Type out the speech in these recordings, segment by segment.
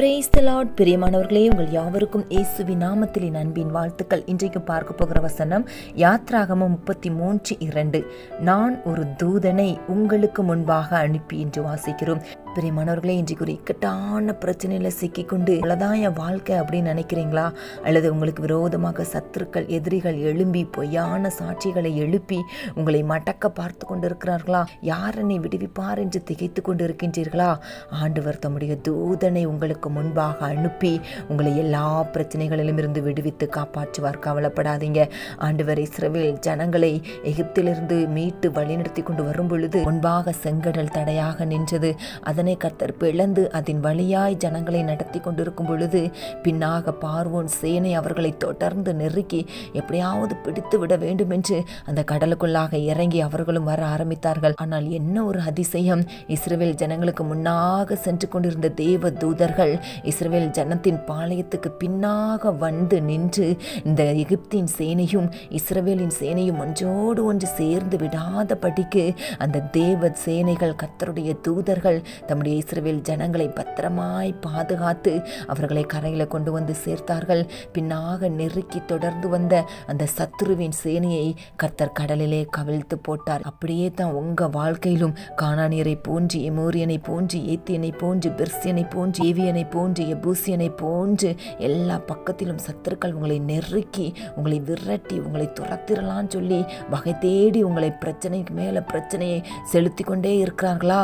Brace த Lord பிரியமானவர்களே உங்கள் யாவருக்கும் இயேசுவின் நாமத்தில் என் அன்பின் வாழ்த்துக்கள். இன்றைக்கு பார்க்க போகிற வசனம் யாத்ராகமம் முப்பத்தி மூன்று இரண்டு. நான் ஒரு தூதனை உங்களுக்கு முன்பாக அனுப்பி என்று வாசிக்கிறோம். பிரியமானவர்களே இன்றைக்கு ஒரு இக்கட்டான பிரச்சனையில் சிக்கிக்கொண்டு அவ்வளோதான் என் வாழ்க்கை அப்படின்னு நினைக்கிறீங்களா? அல்லது உங்களுக்கு விரோதமாக சத்துருக்கள் எதிரிகள் எழும்பி பொய்யான சாட்சிகளை எழுப்பி உங்களை மடக்க பார்த்து கொண்டு இருக்கிறார்களா யார் என்னை விடுவிப்பார் என்று திகைத்து கொண்டு இருக்கின்றீர்களா ஆண்டவர் தம்முடைய தூதனை உங்களுக்கு முன்பாக அனுப்பி உங்களை எல்லா பிரச்சனைகளிலும் இருந்து விடுவித்து காப்பாற்றுவார். கவலைப்படாதீங்க. ஆண்டவர் இஸ்ரவேல் ஜனங்களை எகிப்திலிருந்து மீட்டு வழிநடத்தி கொண்டு வரும் பொழுது முன்பாக செங்கடல் தடையாக நின்றது. அதன் கர்த்தர் பிளந்து அதன் வழியாய் ஜனங்களை நடத்தி கொண்டிருக்கும் பொழுது பின்னாக பார்வோன் சேனை அவர்களை தொடர்ந்து நெருக்கி எப்படியாவது பிடித்து விட வேண்டும் என்று அந்த கடலுக்குள்ளாக இறங்கி அவர்களும் வர ஆரம்பித்தார்கள். ஆனால் என்ன ஒரு அதிசயம்! இஸ்ரேல் ஜனங்களுக்கு முன்னாக சென்று கொண்டிருந்த தேவ தூதர்கள் இஸ்ரேல் ஜனத்தின் பாளையத்துக்கு பின்னாக வந்து நின்று இந்த எகிப்தின் சேனையும் இஸ்ரவேலின் சேனையும் ஒன்றோடு ஒன்று சேர்ந்து விடாதபடிக்கு அந்த தேவ சேனைகள் கர்த்தருடைய தூதர்கள் தம்முடைய இஸ்ரவேல் ஜனங்களை பத்திரமாய் பாதுகாத்து அவர்களை கரையில் கொண்டு வந்து சேர்த்தார்கள். பின்னாக நெருக்கி தொடர்ந்து வந்த அந்த சத்துருவின் சேனையை கர்த்தர் கடலிலே கவிழ்த்து போட்டார். அப்படியே தான் உங்க வாழ்க்கையிலும் காணானியரை போன்று எமோரியனை போன்று ஏத்தியனை போன்று பெர்சியனை போன்று ஏவியனை போன்று எபூசியனை போன்று எல்லா பக்கத்திலும் சத்துருக்கள் உங்களை நெருக்கி உங்களை விரட்டி உங்களை துரத்திரலான்னு சொல்லி வகை தேடி உங்களை பிரச்சனைக்கு மேலே பிரச்சனையை செலுத்தி கொண்டே இருக்கிறார்களா?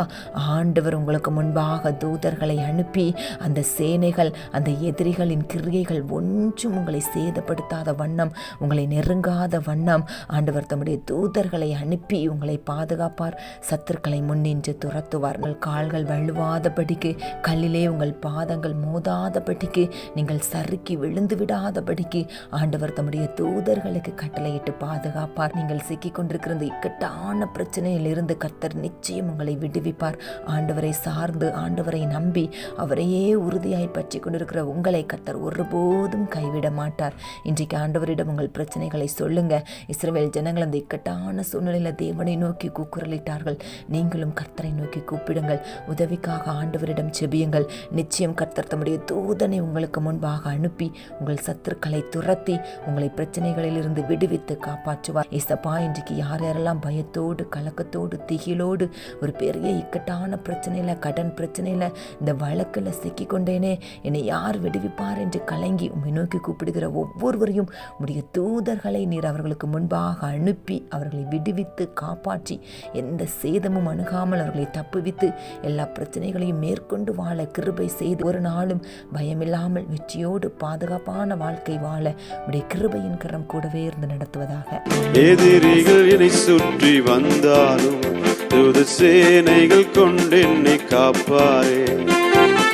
ஆண்டவர் உங்களை உங்களுக்கு முன்பாக தூதர்களை அனுப்பி அந்த சேனைகள் அந்த எதிரிகளின் கிரியைகள் ஒன்றும் உங்களை சேதப்படுத்தாத வண்ணம் உங்களை நெருங்காத வண்ணம். ஆண்டவர் தம்முடைய தூதர்களை அனுப்பி உங்களை பாதுகாப்பார். சத்துருக்களை முன்னின்று துரத்துவார். உங்கள் கால்கள் வழுவாதபடிக்கு கல்லிலே உங்கள் பாதங்கள் மோதாதபடிக்கு நீங்கள் சறுக்கி விழுந்து விடாதபடிக்கு ஆண்டவர் தம்முடைய தூதர்களுக்கு கட்டளையிட்டு பாதுகாப்பார். நீங்கள் சிக்கிக் கொண்டிருக்கிற இந்த இக்கட்டான பிரச்சனையிலிருந்து கர்த்தர் நிச்சயம் உங்களை விடுவிப்பார். ஆண்டவரை சார்ந்து ஆண்டவரை நம்பி அவரையே உறுதியாய் பற்றி கொண்டிருக்கிற உங்களை கத்தர் ஒருபோதும் கைவிட மாட்டார். இன்றைக்கு ஆண்டவரிடம் உங்கள் பிரச்சனைகளை சொல்லுங்க. இஸ்ரேல் ஜனங்கள் அந்த இக்கட்டான சூழ்நிலையில் தேவனை நோக்கி கூக்குரலிட்டார்கள். நீங்களும் கர்த்தரை நோக்கி கூப்பிடுங்கள். உதவிக்காக ஆண்டவரிடம் செபியுங்கள். நிச்சயம் கர்த்தர் தம்முடைய தூதனை உங்களுக்கு முன்பாக அனுப்பி உங்கள் சத்துருக்களை துரத்தி உங்களை பிரச்சனைகளிலிருந்து விடுவித்து காப்பாற்றுவார். இசப்பா இன்றைக்கு யார் யாரெல்லாம் பயத்தோடு கலக்கத்தோடு திகிலோடு ஒரு பெரிய இக்கட்டான பிரச்சனையில் கடன் பிரச்சனையில் இந்த வழக்கில் சிக்கிக்கொண்டேனே. என்னை யார் விடுவிப்பார் என்று கலங்கி உம்மை நோக்கி கூப்பிடுகிற ஒவ்வொருவரையும் உடைய தூதர்களை நீர் அவர்களுக்கு முன்பாக அனுப்பி அவர்களை விடுவித்து காப்பாற்றி எந்த சேதமும் அணுகாமல் அவர்களை தப்புவித்து எல்லா பிரச்சனைகளையும் மேற்கொண்டு வாழ கிருபை செய்து ஒரு நாளும் பயமில்லாமல் வெற்றியோடு பாதுகாப்பான வாழ்க்கை வாழ உடைய கிருபையின் கரம் கூடவே இருந்து நடத்துவதாக. எதிரிகள் என்னை சுற்றி வந்தாலும் தூது சேனைகள் கொண்டு என்னை காப்பாரே.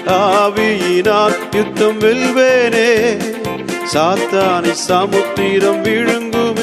ஆவியினால் யுத்தம் வெல்வேனே. சாத்தானை சமுத்திரம் விழுங்கும்